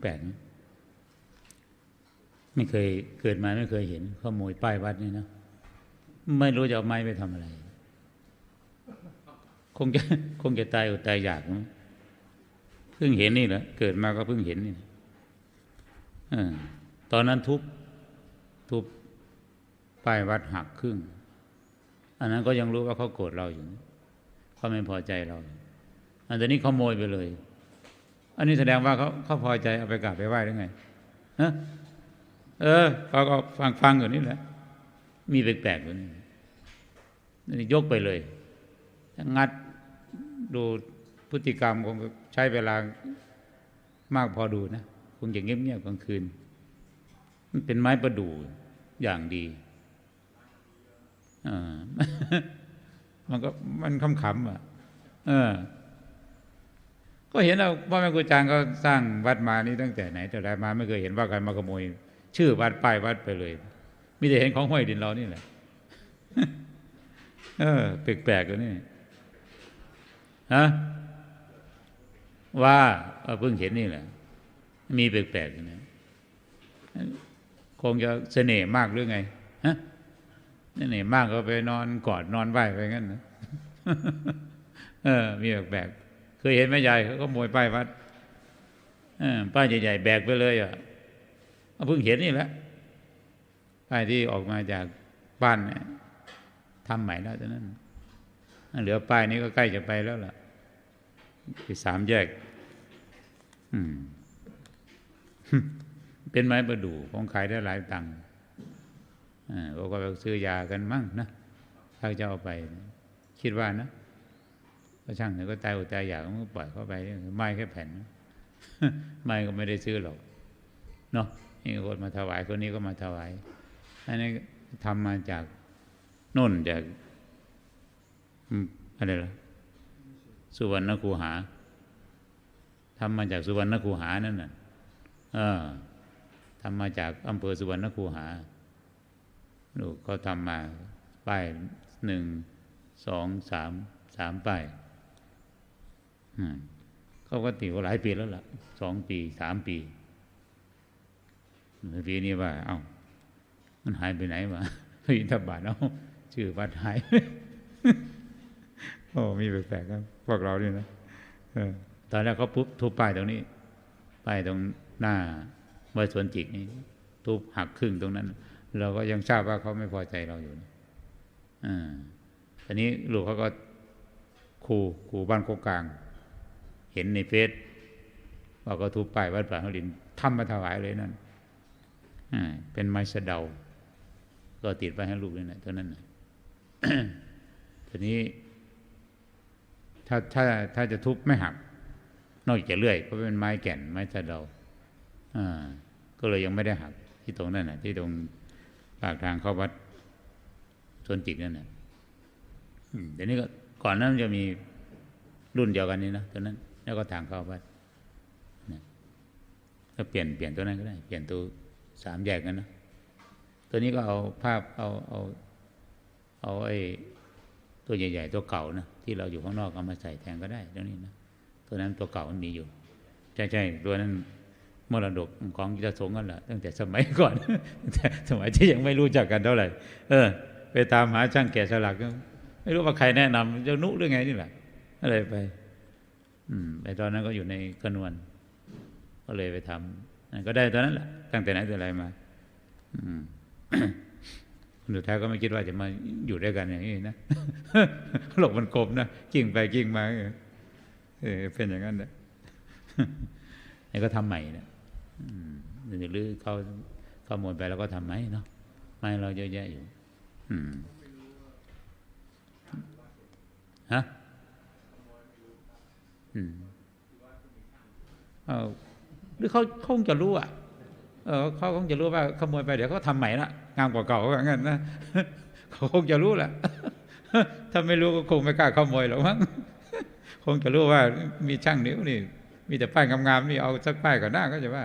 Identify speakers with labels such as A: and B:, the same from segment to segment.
A: แปลกไม่เคยเกิดมาไม่เคยเห็นขโมยป้ายวัดนี่นะไม่รู้จะเอาไม้ไปทำอะไร คงจะคงจะตายอดตายอยากเพิ่งเห็นนี่แหละเกิดมาก็เพิ่งเห็นนี่อตอนนั้นทุบทุบป้ายวัดหักครึ่ง อันนั้นก็ยังรู้ว่าเขาโกรธเราอยู่เขาไม่พอใจเรา อันตอนนี้เขาโมยไปเลย อันนี้แสดงว่าเขาเขาพอใจเอาไปกราบไปไหว้ได้ไงฮะเออเขาก็ฟังฟังอยู่นี่แหละ มีแปลกๆอยู่นี่นี่ยกไปเลยงัดดูพฤติกรรมคงใช้เวลามากพอดูนะคงจะเงียบๆกลางคืน มันเป็นไม้ประดู่อย่างดีอ่ามันก็มันขำๆอะ เออ ก็เห็นเราพ่อแม่ครูอาจารย์ก็สร้างวัดมานี่ตั้งแต่ไหนแต่ไรมาไม่เคยเห็นว่าใครมาขโมย ชื่อวัดป้ายวัดไปเลยมีแต่เห็นของห้วยดินเรานี่แหละเออแปลกๆกว่นี่ฮะว่าเพิ่งเห็นนี่แหละ มีแปลกๆอยู่นะคงจะเสน่ห์มากหรือไงฮะเสน่ห์มากก็ไปนอนกอดนอนไหวไปงั้นนะเออ มีแปลกๆ เคยเห็นไหมยายเขาก็โมยป้ายวัดป้ายใหญ่ๆแบกไปเลยอะเพิ่งเห็นนี่แหละป้ายที่ออกมาจากบ้านเนี่ยทำใหม่แล้วตอนนั้นเหลือป้ายนี้ก็ใกล้จะไปแล้วล่ะที่สามแยก อืม เป็นไม้ประดู่ของขายได้หลายตังค์อ่าเขาก็ไปซื้อยากันมั่งนะถ้าจะเอาไป คิดว่านะ ก็ช่างเถอะก็ตายอดตายอยากก็ปล่อยเข้าไปไม้แค่แผ่นไม้ก็ไม่ได้ซื้อหรอกเนาะนี่คนมาถวายคนนี้ก็มาถวายอันนี้ทำมาจากโน่นจากอะไรล่ะสุวรรณคูหาทำมาจากสุวรรณคูหานั่นน่ะเออทำมาจากอำเภอสุวรรณคูหาลูกเขาทำมาป้ายหนึ่งสองสามสามป้าย เขาก็ติวหลายปีแล้วล่ะสองปีสามปีปีนี้ว่า เอา้า มันหายไปไหนวะอินทบาทเอาชื่อวัดหายโอ้มีแปลกๆครับพวกเรานี่นะตอนแรกเขาปุ๊บทุบป้ายตรงนี้ป้ายตรงหน้าวัดสวนจิกนี่ทุบหักครึ่งตรงนั้น เราก็ยังทราบว่าเขาไม่พอใจเราอยู่นะอ่าทีนี้ลูกเขาก็ครูครูบ้านโคกกลาง เห็นในเฟซว่าก็ทุบป้ายวัดป่าหลินทำมาถวายเลยนั่นเป็นไม้สะเดา ก็ติดไปให้ลูกเลยนะตัวนั้นนะทีนี้ ถ้าถ้าถ้าจะทุบไม่หัก นอกจากเลื่อยเพราะเป็นไม้แก่นไม้สะเดาอ่าก็เลยยังไม่ได้หัก ที่ตรงนั้นนะที่ตรงปากทางเข้าวัดสวนจิกนั่นนะเดี๋ยวนี้ก็ก่อนนั้นมันจะมีรุ่นเดียวกันนี้นะตัวนั้น แล้วก็ทางเข้าวัดนะก็เปลี่ยนเปลี่ยนตัวนั้นก็ได้ เปลี่ยนตัวสามแยกกันนะตัวนี้ก็เอาภาพเอาเอาเอาไอ้ตัวใหญ่ ๆ ตัวเก่านะที่เราอยู่ข้างนอกเอามาใส่แทนก็ได้ตรงนี้นะตัวนั้นตัวเก่ามันมีอยู่ใช่ใช่ตัวนั้นมรดกของกิจสงฆ์กันแหละตั้งแต่สมัยก่อนแต่สมัยที่ยังไม่รู้จักกันเท่าไหร่ เออ ไปตามหาช่างแกะสลักก็ไม่รู้ว่าใครแนะนำเจ้านุหรือไงนี่แหละอะไรไป อืมไปตอนนั้นก็อยู่ในกระนวนก็เลยไปทำก็ได้ตอนนั้นแหละตั้งแต่ไหนแต่ไรมา อืมสุดท้ายก็ไม่คิดว่าจะมาอยู่ด้วยกันอย่างนี้นะโลกมันกลมนะกิ่งไปกิ่งมาเออเป็นอย่างนั้นนะนี่ก็ทำใหม่นะอืมหรือเขาเขาหมดไปแล้วก็ทำไหมเนาะไม่เราเยอะแยะอยู่ อืมฮะ หรือเขาคงจะรู้อะเออเขาคงจะรู้ว่าขโมยไปเดี๋ยวเขาทำใหม่ละงามกว่าเก่าว่างั้นนะเขาคงจะรู้แหละถ้าไม่รู้ก็คงไม่กล้าขโมยหรอกมั้งคงจะรู้ว่ามีช่างนิ้วนี่ มีแต่ป้ายงามๆนี่เอาสักป้ายก่อนหน้าก็จะว่า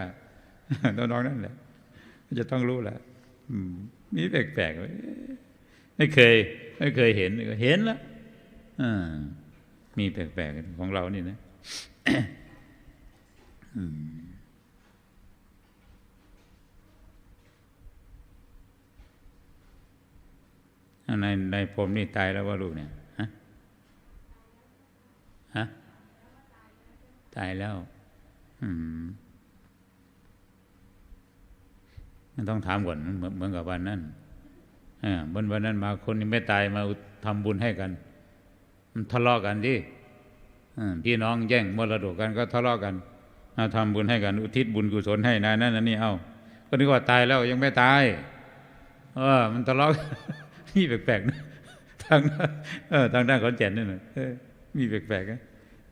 A: น้องๆนั่นแหละจะต้องรู้แหละมีแปลกๆไม่เคย ไม่เคยเห็น เห็นแล้วอ่า มีแปลกๆของเรานี่นะในในผมนี่ตายแล้วว่าลูกเนี่ย ฮะ ฮะ ตายแล้ว อืมมันต้องถามก่อนเหมือนเหมือนกับวันนั้นอ่าวันวันนั้นมาคนนี้ไม่ตายมาทำบุญให้กัน มันทะเลาะกันดิอ่พี่น้องแย่งมรดกกันก็ทะเลาะกันมาทำบุญให้กัน อุทิศบุญกุศลให้นายนั่นนั่นนี่เอ้าก็นึกว่าตายแล้วยังไม่ตาย เออ มันทะเลาะนี่แปลกๆนะทางเออทางด้านขอนแก่นนี่นะมีแปลกๆนะ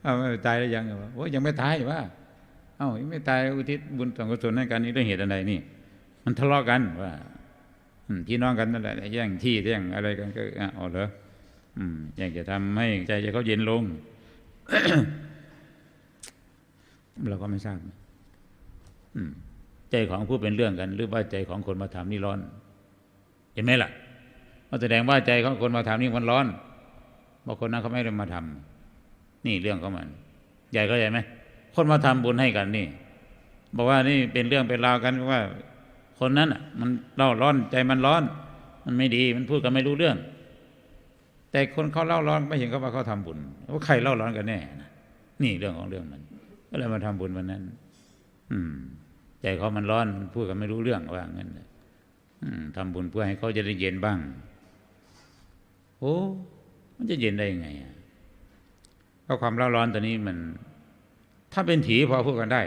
A: เอาไม่ตายแล้วยังวะโอ้ยยังไม่ตายว่าเอ้ายังไม่ตายอุทิศบุญสังกุศลให้กันนี่ด้วยเหตุอะไรนี่ มันทะเลาะกันว่าพี่น้องกันนั่นแหละแย่งที่แย่งอะไรกันก็อะเอาเหรอ อยากจะทำให้ใจเขาเย็นลง เราก็ไม่ทราบใจของผู้เป็นเรื่องกัน หรือว่าใจของคนมาถามนี่ร้อน เห็นไหมล่ะมันแสดงว่าใจของคนมาถามนี่มันร้อนบางคนนั้นเขาไม่ได้มาทำนี่เรื่องของมัน ใหญ่ก็ใหญ่ไหมคนมาทำบุญให้กันนี่ บอกว่านี่เป็นเรื่องเป็นราวกันว่า คนนั้นอะ มันเล่าร้อนใจมันร้อน มันไม่ดีมันพูดกันไม่รู้เรื่อง แต่คนเขาเล่าร้อนไม่เห็นเขาว่าเขาทำบุญว่าใครเล่าร้อนกันแน่นะนี่เรื่องของเรื่องมัน ก็เลยมาทำบุญวันนั้น อืมใจเขามันร้อนพูดกันไม่รู้เรื่องว่างั้นอืมทำบุญเพื่อให้เขาจะได้เย็นบ้าง โอ้ มันจะเย็นได้ยังไงอะเพราะความเล่าร้อนตัวนี้มัน ถ้าเป็นผีพอพูดกันได้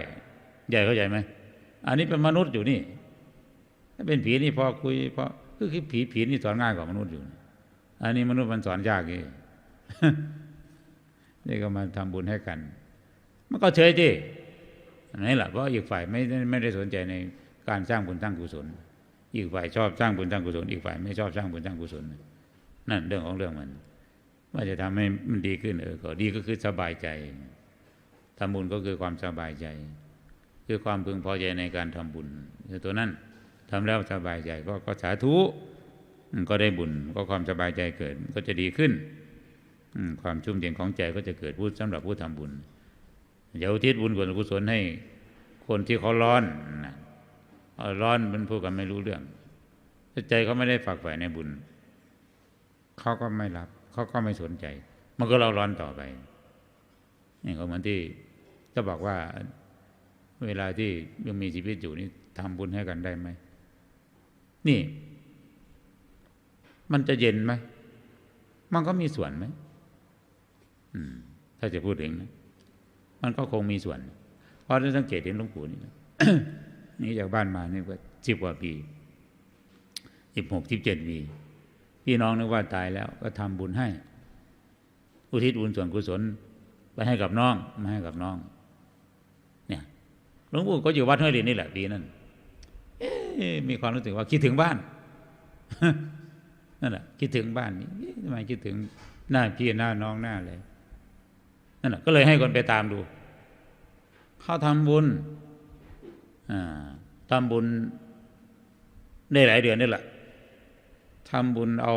A: ใหญ่เข้าใจไหมอันนี้เป็นมนุษย์อยู่นี่ ถ้าเป็นผีนี่พอคุยพอคือคือผีผีนี่สอนง่ายกว่ามนุษย์อยู่ อันนี้มนุษย์มันสอนยากอีกนี่ก็มาทำบุญให้กัน มันก็เฉยที่นี่แหละเพราะอีกฝ่ายไม่ได้ไม่ได้สนใจในการสร้างบุญสร้างกุศล อีกฝ่ายชอบสร้างบุญสร้างกุศล อีกฝ่ายไม่ชอบสร้างบุญสร้างกุศล นั่นเรื่องของเรื่องมัน ว่าจะทำให้มันดีขึ้นเออก็ดีก็คือสบายใจทำบุญก็คือความสบายใจ คือความพึงพอใจในการทำบุญคือตัวนั้นทำแล้วสบายใจก็ก็สาธุ ก็ได้บุญก็ความสบายใจเกิดก็จะดีขึ้นความชุ่มเย็นของใจก็จะเกิดพูดสำหรับผู้ทำบุญอย่าอุทิศบุญกุศลให้คนที่เขาร้อนนะเอาร้อนมันพูดกันไม่รู้เรื่องถ้าใจเขาไม่ได้ฝักใฝ่ในบุญเขาก็ไม่รับเขาก็ไม่สนใจ มันก็เราร้อนต่อไปนี่ก็เหมือนที่จะบอกว่าเวลาที่ยังมีชีวิตอยู่นี่ทำบุญให้กันได้ไหมนี่ มันจะเย็นไหม มันก็มีส่วนไหมถ้าจะพูดถึงนะ มันก็คงมีส่วนเพราะได้สังเกตเห็นหลวงปู่นี่นะนี่จากบ้านมานี่ก็สิบกว่าปีสิบหกสิบเจ็ดปีพี่น้องนึกว่าตายแล้วก็ทำบุญให้ อุทิศบุญส่วนกุศลไปให้กับน้องมาให้กับน้อง เนี่ยหลวงปู่ก็อยู่วัดห้วยลินนี่แหละปีนั้นมีความรู้สึกว่าคิดถึงบ้าน นั่นแหละคิดถึงบ้านนี่ทำไมคิดถึงหน้าพี่หน้าน้องหน้าเลยนั่นแหละก็เลยให้คนไปตามดู เขาทำบุญอ่าทำบุญได้หลายเดือนนี่แหละทำบุญเอา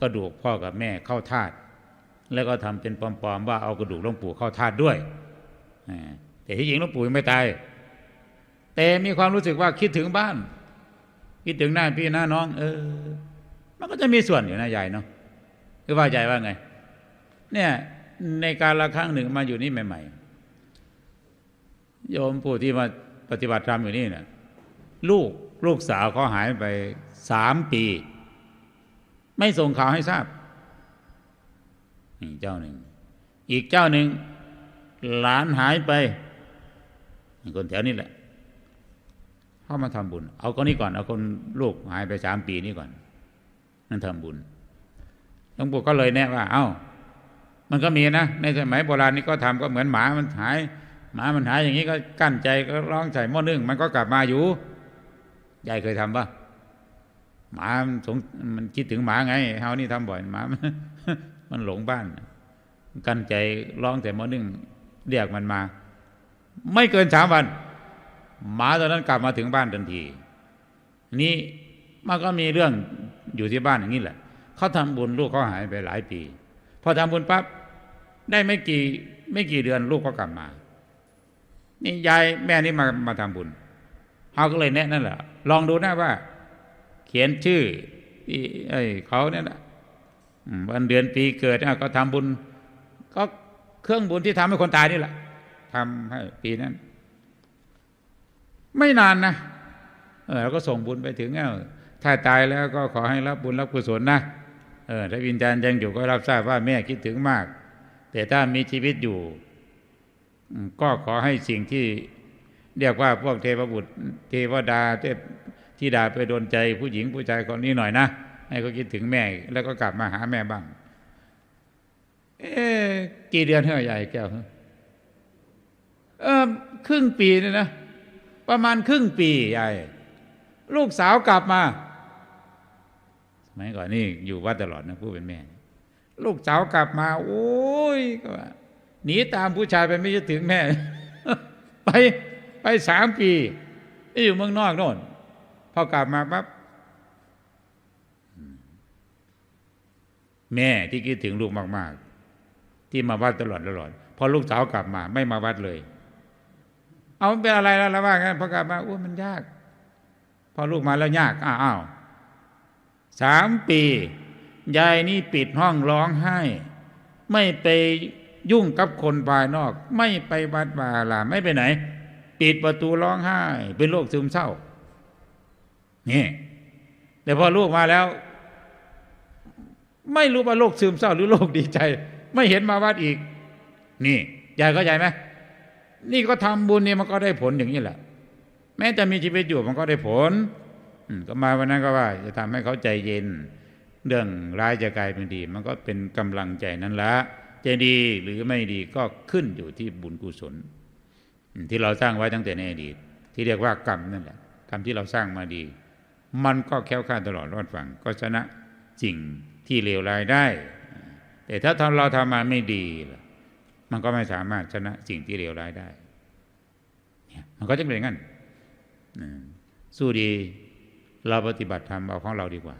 A: กระดูกพ่อกับแม่เข้าธาตุแล้วก็ทำเป็นปลอมๆว่าเอากระดูกหลวงปู่เข้าธาตุด้วยอแต่ที่จริงหลวงปู่ยังไม่ตาย แต่มีความรู้สึกว่าคิดถึงบ้าน คิดถึงหน้าพี่หน้าน้อง เออ มันก็จะมีส่วนอยู่นะยายเนาะคือว่าใจว่าไง เนี่ย ในการละครั้งหนึ่งมาอยู่นี่ใหม่ๆโยมผู้ที่มาปฏิบัติธรรมอยู่นี่นะลูกลูกสาวเขาหายไปสามปี ไม่ส่งข่าวให้ทราบนี่เจ้าหนึ่ง อีกเจ้าหนึ่ง หลานหายไปคนแถวนี้แหละเข้ามาทำบุญ เอาคนนี้ก่อน เอาคนลูกหายไปสามปีนี้ก่อน นั่นทำบุญหลวงปู่ก็เลยแนะว่า เอ้า มันก็มีนะในสมัยโบราณนี่ก็ทำก็เหมือนหมามันหาย หมามันหายอย่างนี้ก็กั้นใจก็ร้องใส่หม้อนึ่งมันก็กลับมาอยู่ยายเคยทำปะหมามันสงมันคิดถึงหมาไงเฮานี่ทำบ่อยหมามันมันหลงบ้าน กั้นใจร้องแต่หม้อนึ่งเรียกมันมา ไม่เกินสามวัน หมาตอนนั้นกลับมาถึงบ้านทันที นี่มันก็มีเรื่อง อยู่ที่บ้านอย่างนี้แหละเขาทำบุญลูกเขาหายไปหลายปี พอทำบุญปั๊บได้ไม่กี่ไม่กี่เดือนลูกก็กลับมา นี่ยายแม่นี่มามาทำบุญเขาก็เลยแนะนั่นแหละลองดูนะว่า เขียนชื่อที่ไอ้เขาเนี่ยนะวันเดือนปีเกิดก็ทำบุญ ก็เครื่องบุญที่ทำให้คนตายนี่แหละทำให้ปีนั้น ไม่นานนะเออเราก็ส่งบุญไปถึงเอ้า ถ้าตายแล้วก็ขอให้รับบุญรับกุศลนะเออถ้าวิญญาณยังอยู่ก็รับทราบว่าแม่คิดถึงมาก แต่ถ้ามีชีวิตอยู่ ก็ขอให้สิ่งที่เรียกว่าพวกเทพบุตร เทวดาเทพธิดาไปโดนใจผู้หญิงผู้ชายคนนี้หน่อยนะให้เขาคิดถึงแม่ แล้วก็กลับมาหาแม่บ้าง เอ๊กี่เดือนเท่าใหญ่แก้วเออครึ่งปีเนี่ยนะ ประมาณครึ่งปียายลูกสาวกลับมา สมัยก่อนนี่อยู่วัดตลอดนะผู้เป็นแม่ ลูกสาวกลับมา โอ้ยก็ว่าหนีตามผู้ชายไปไม่จะถึงแม่ ไปไปสามปีอยู่เมืองนอกโน่นพอกลับมาปั๊บแม่ที่คิดถึงลูกมาก ๆ ที่มาวัดตลอดตลอดพอลูกสาวกลับมา ไม่มาวัดเลย เอาเป็นอะไรแล้วล้วว่างั้นพอกลับมาโอ้มันยาก พอลูกมาแล้วยากอ้าว สามปี ยายนี่ปิดห้องร้องไห้ ไม่ไปยุ่งกับคนภายนอก ไม่ไปวัดวาลาไม่ไปไหน ปิดประตูร้องไห้ เป็นโรคซึมเศร้า นี่แต่พอลูกมาแล้ว ไม่รู้ว่าโรคซึมเศร้าหรือโรคดีใจ ไม่เห็นมาวัดอีก นี่ยายเข้าใจไหมนี่ก็ทำบุญเนี่ยมันก็ได้ผลอย่างนี้แหละ แม้จะมีชีวิตอยู่มันก็ได้ผล ก็มาวันนั้นก็ว่า จะทำให้เขาใจเย็น เรื่องร้ายจะกลายเป็นดี มันก็เป็นกำลังใจนั้นละจะดีหรือไม่ดีก็ขึ้นอยู่ที่บุญกุศล ที่เราสร้างไว้ตั้งแต่ในอดีต ที่เรียกว่ากรรมนั่นแหละกรรมที่เราสร้างมาดี มันก็แค้วคลาตลอดรอดฟังก็ชนะสิ่งที่เลวร้ายได้ แต่ถ้าเราทำมาไม่ดีมันก็ไม่สามารถชนะสิ่งที่เลวร้ายได้เนี่ยมันก็จะเป็นอย่างนั้นสู้ดี เราปฏิบัติธรรมเอาของเราดีกว่า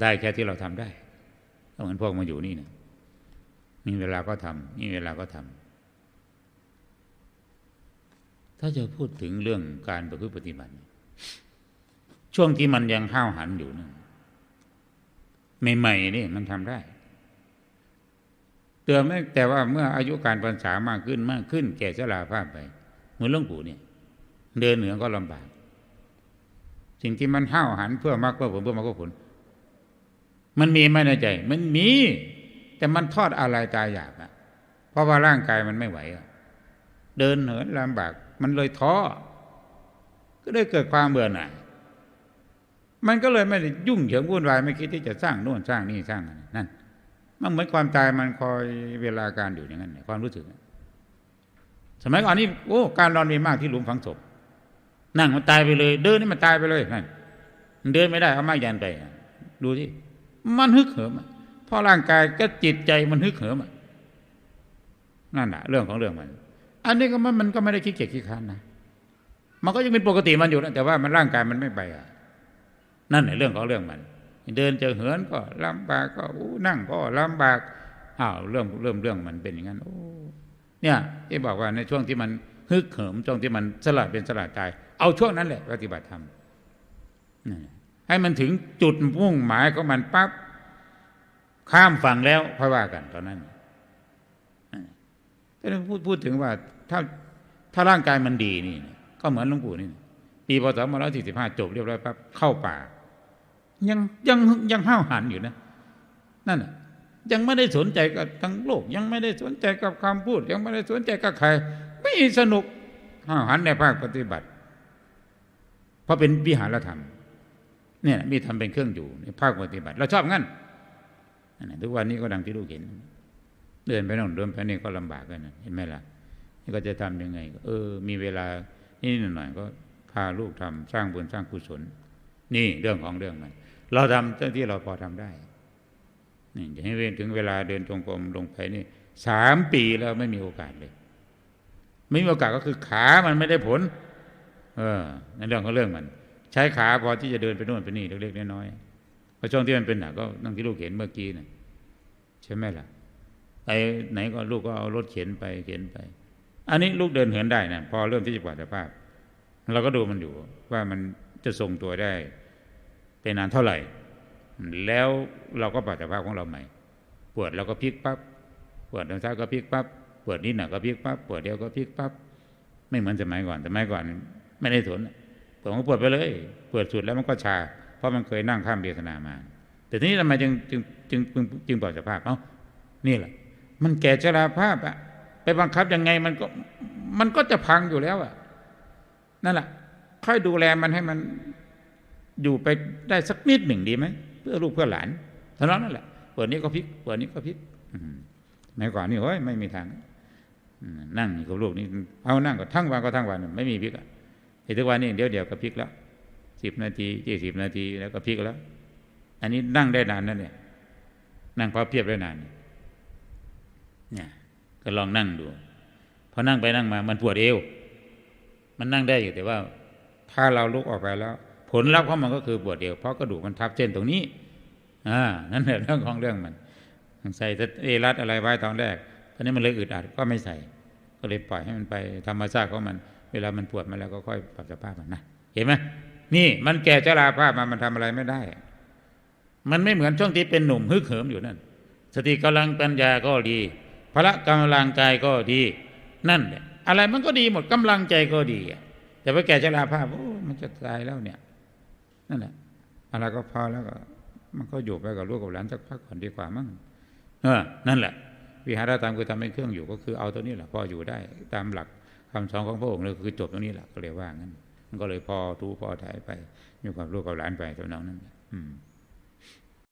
A: ได้แค่ที่เราทำได้เหมือนพวกมาอยู่นี่นะมีเวลาก็ทำมีเวลาก็ทำถ้าจะพูดถึงเรื่องการประพฤติปฏิบัติ ช่วงที่มันยังห้าวหันอยู่นะใหม่ๆนี่มันทำได้เตือนไม่แต่ว่าเมื่ออายุการพรรษามากขึ้นมากขึ้น แก่ชราภาพไป เหมือนหลวงปู่เนี่ย เดินเหนือก็ลำบาก สิ่งที่มันห้าวหันเพื่อมรรคเพื่อผลเพื่อมรรคเพื่อผล มันมีไหมในใจ มันมี แต่มันทอดอะไรตายอยากอะเพราะว่าร่างกายมันไม่ไหวอะเดินเหินลำบาก มันเลยท้อก็ได้เกิดความเบื่อหน่ายมันก็เลยไม่ได้ยุ่งเหยิงวุ่นวายไม่คิดที่จะสร้างโน่นสร้างนี่สร้างนั่นนั่นมันเหมือนความตายมันคอยเวลาการอยู่อย่างนั้นความรู้สึก สมัยก่อนนี่โอ้การนอนมีมากที่หลุมฝังศพ นั่งมันตายไปเลย เดินนี่มันตายไปเลยนั่นเดินไม่ได้เอาไม้ยันไปดูที่มันฮึกเหิมเพราะร่างกายก็จิตใจมันฮึกเหิมนั่นแหะเรื่องของเรื่องมัน อันนี้ก็มันมันก็ไม่ได้คิดเกียจขี้ค้านนะมันก็ยังเป็นปกติมันอยู่นะแต่ว่ามันร่างกายมันไม่ไปอะนั่นแหละเรื่องของเรื่องมัน เดินจะเหินก็ลำบากก็นั่งก็ลำบากอ้าวเรื่องเริ่มเรื่องมันเป็นอย่างนั้นโอ้เนี่ยที่บอกว่าในช่วงที่มันฮึกเหิมช่วงที่มันสลัดเป็นสลัดตาย เอาช่วงนั้นแหละปฏิบัติธรรมให้มันถึงจุดมุ่งหมายของมันปั๊บข้ามฝั่งแล้วค่อยว่ากันตอนนั้นแต่พูดพูดถึงว่าถ้าถ้าร่างกายมันดีนี่ ก็เหมือนหลวงปู่นี่ปีพศมาร้อยสี่สิบห้าจบเรียบร้อยปั๊บเข้าป่า ยังยังยังห้าวหันอยู่นะ นั่นยังไม่ได้สนใจกับทั้งโลก ยังไม่ได้สนใจกับคำพูด ยังไม่ได้สนใจกับใคร ไม่สนุกห้าวหันในภาคปฏิบัติ เพราะเป็นวิหารธรรมเนี่ยมีทำเป็นเครื่องอยู่ในภาคปฏิบัติ เราชอบงั้นทุกวันนี้ก็ดังที่ลูกเห็น เดินไปโน่นเดินไปนี่ก็ลำบากกันนะเห็นไหมล่ะนี่ก็จะทํำยังไง เออ มีเวลานี่หน่อยก็พาลูกทำสร้างบุญสร้างกุศล นี่เรื่องของเรื่องมัน เราทำเท่าที่เราพอทำได้นี่จะให้เว้นถึงเวลาเดินจงกรมลงไปนี่สามปีแล้วไม่มีโอกาสเลย ไม่มีโอกาสก็คือขามันไม่ได้ผล เออในเรื่องของเรื่องมัน ใช้ขาพอที่จะเดินไปโน่นไปนี่เล็กๆน้อยๆเพราะช่วงที่มันเป็นหนักก็นั่งที่ลูกเห็นเมื่อกี้นะใช่ไหมล่ะไปไหนก็ลูกก็เอารถเข็นไปเข็นไป อันนี้ลูกเดินเหินได้นะพอเริ่มที่จะปลอดสภาพ เราก็ดูมันอยู่ว่ามันจะทรงตัวได้เป็นนานเท่าไหร่ แล้วเราก็ปรับสภาพของเราใหม่ปวดเราก็พลิกปั๊บปวดทางซ้ายก็พลิกปั๊บปวดนิดหน่อยก็พลิกปั๊บปวดเดียวก็พลิกปั๊บไม่เหมือนสมัยก่อนสมัยก่อน ไม่ได้สนปวดก็ปวดไปเลยปวดสุดแล้วมันก็ชา เพราะมันเคยนั่งข้ามเวทนามา แต่ทีนี้ทำไมจึงจึงจึงจึงจึงปรับสภาพเอ้านี่แหละ มันแก่ชราภาพอะไปบังคับยังไงมันก็มันก็จะพังอยู่แล้วอะนั่นแหละค่อยดูแลมันให้มันอยู่ไปได้สักนิดหนึ่งดีไหมเพื่อลูกเพื่อหลานเท่านั้นแหละเปิดนี้ก็พลิกเปิดนี้ก็พลิกอืมในก่อนนี่เฮ้ยไม่มีทางนั่งกับลูกนี่เอานั่งก็ทั้งวันก็ทั้งวันไม่มีพลิกอะ ไอ้ทุกวันนี้เดี๋ยวเดี๋ยวก็พลิกแล้วสิบนาทียี่สิบนาทีแล้วก็พลิกแล้ว อันนี้นั่งได้นานนั่นเนี่ยนั่งพับเพียบได้นานเนี่ยก็ลองนั่งดูพอนั่งไปนั่งมา มันปวดเอว มันนั่งได้อยู่แต่ว่า ถ้าเราลุกออกไปแล้ว ผลลัพธ์ของมันก็คือปวดเอวเพราะกระดูกมันทับเส้นตรงนี้อ่านั่นแหละเรื่องของเรื่องมันใส่เอรัดอะไรไว้ตอนแรกตอนนี้มันเลยอึดอัดก็ไม่ใส่ ก็เลยปล่อยให้มันไปธรรมชาติของมัน เวลามันปวดมาแล้วก็ค่อยปรับสภาพมันนะเห็นไหมนี่ มันแก่ชราภาพมามันทำอะไรไม่ได้ มันไม่เหมือนช่วงที่เป็นหนุ่มฮึกเหิมอยู่นั่นสติกำลังปัญญาก็ดีพละกำลังกายก็ดี นั่นแหละอะไรมันก็ดีหมดกำลังใจก็ดีแต่ไปแก่ชราภาพโอ้มันจะตายแล้วเนี่ยนั่นแหละอะไรก็พอแล้วก็ มันก็อยู่ไปกับลูกกับหลานสักพักก่อนดีกว่ามั้งเออนั่นแหละวิหารธรรมคือทำเป็นเครื่องอยู่ก็คือเอาตัวนี้แหละพออยู่ได้ตามหลัก คำสอนของพระองค์เลยคือจบตรงนี้แหละก็เลยว่างั้นมันก็เลยพอทูพอถ่ายไปอยู่กับลูกกับหลานไปสำนองนั้น อืม